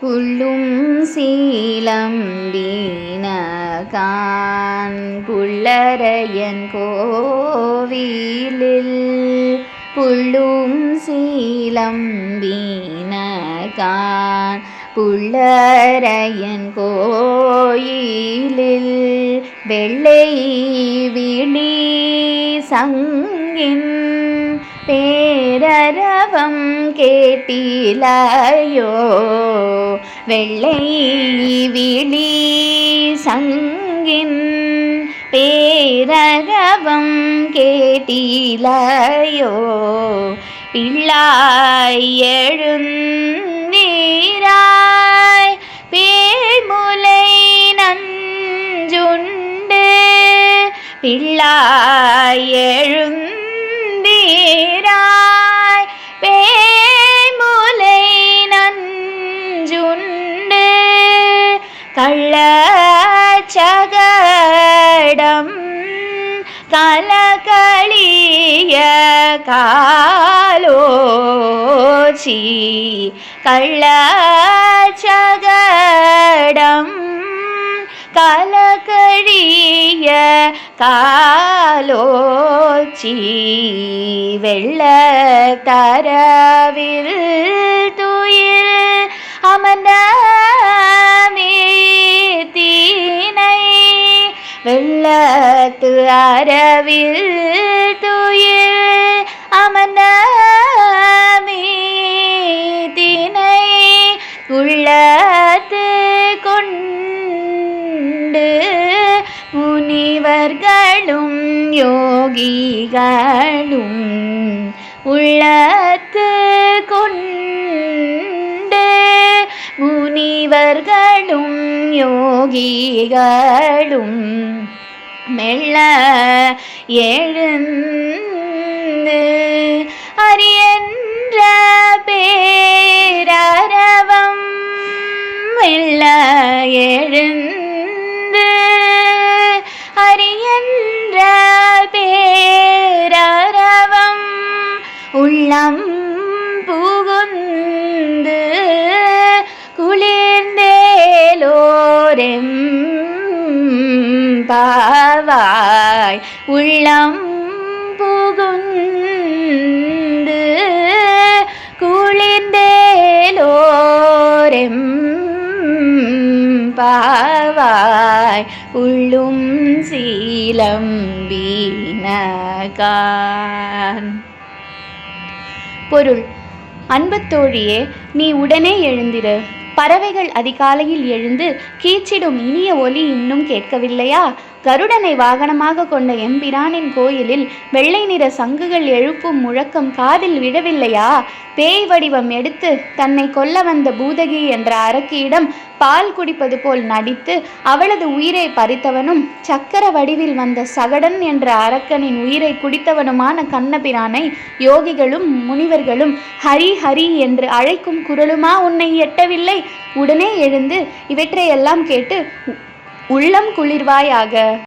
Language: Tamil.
புள்ளும் சீலம் வீணகான் புள்ளரையன் கோவிலில் புள்ளும் சீலம் வீணகான் புள்ளரையன் கோயிலில் வெள்ளை விழி சங்கின் പേരരവം കേട്ടിലായോ? വെള്ളൈ വിളി സംഗിൻ പേരവം കേട്ടിലായോ? പിള്ളായി എഴുന്നീരായ് പേമുലൈ നഞ്ചുണ്ട്. പിള്ളായി கள்ளச்சகடம் கலகளிய காலோச்சி. கள்ளச்சகடம் கலகழிய காலோச்சி. வெள்ள தரவில் வெள்ளத்து அரவில் துயில் அமர்ந்த மீதினை உள்ளத்து கொண்டு முனிவர்களும் முனிவர்களும் யோகிகளும் மெல்ல எழுந்த பாவாய் உள்ளம் புகுந்து குளிர்ந்தேலோரெம் பாவாய் உள்ளும் சீலம் வீணகான். பொருள் அன்பு தோழியே நீ உடனே எழுந்திரு. பறவைகள் அதிகாலையில் எழுந்து கீச்சிடும் இனிய ஒலி இன்னும் கேட்கவில்லையா? கருடனை வாகனமாக கொண்ட எம்பிரானின் கோயிலில் வெள்ளை நிற சங்குகள் எழுப்பும் முழக்கம் காதில் விழவில்லையா? பேய் வடிவம் எடுத்து தன்னை கொல்ல வந்த பூதகி என்ற அரக்கியிடம் பால் குடிப்பது போல் நடித்து அவளது உயிரை பறித்தவனும் சக்கர வடிவில் வந்த சகடன் என்ற அரக்கனின் உயிரை குடித்தவனுமான கண்ணபிரானை யோகிகளும் முனிவர்களும் ஹரி ஹரி என்று அழைக்கும் குரலுமா உன்னை எட்டவில்லை? உடனே எழுந்து இவற்றையெல்லாம் கேட்டு உள்ளம் குளிர்வாயாக.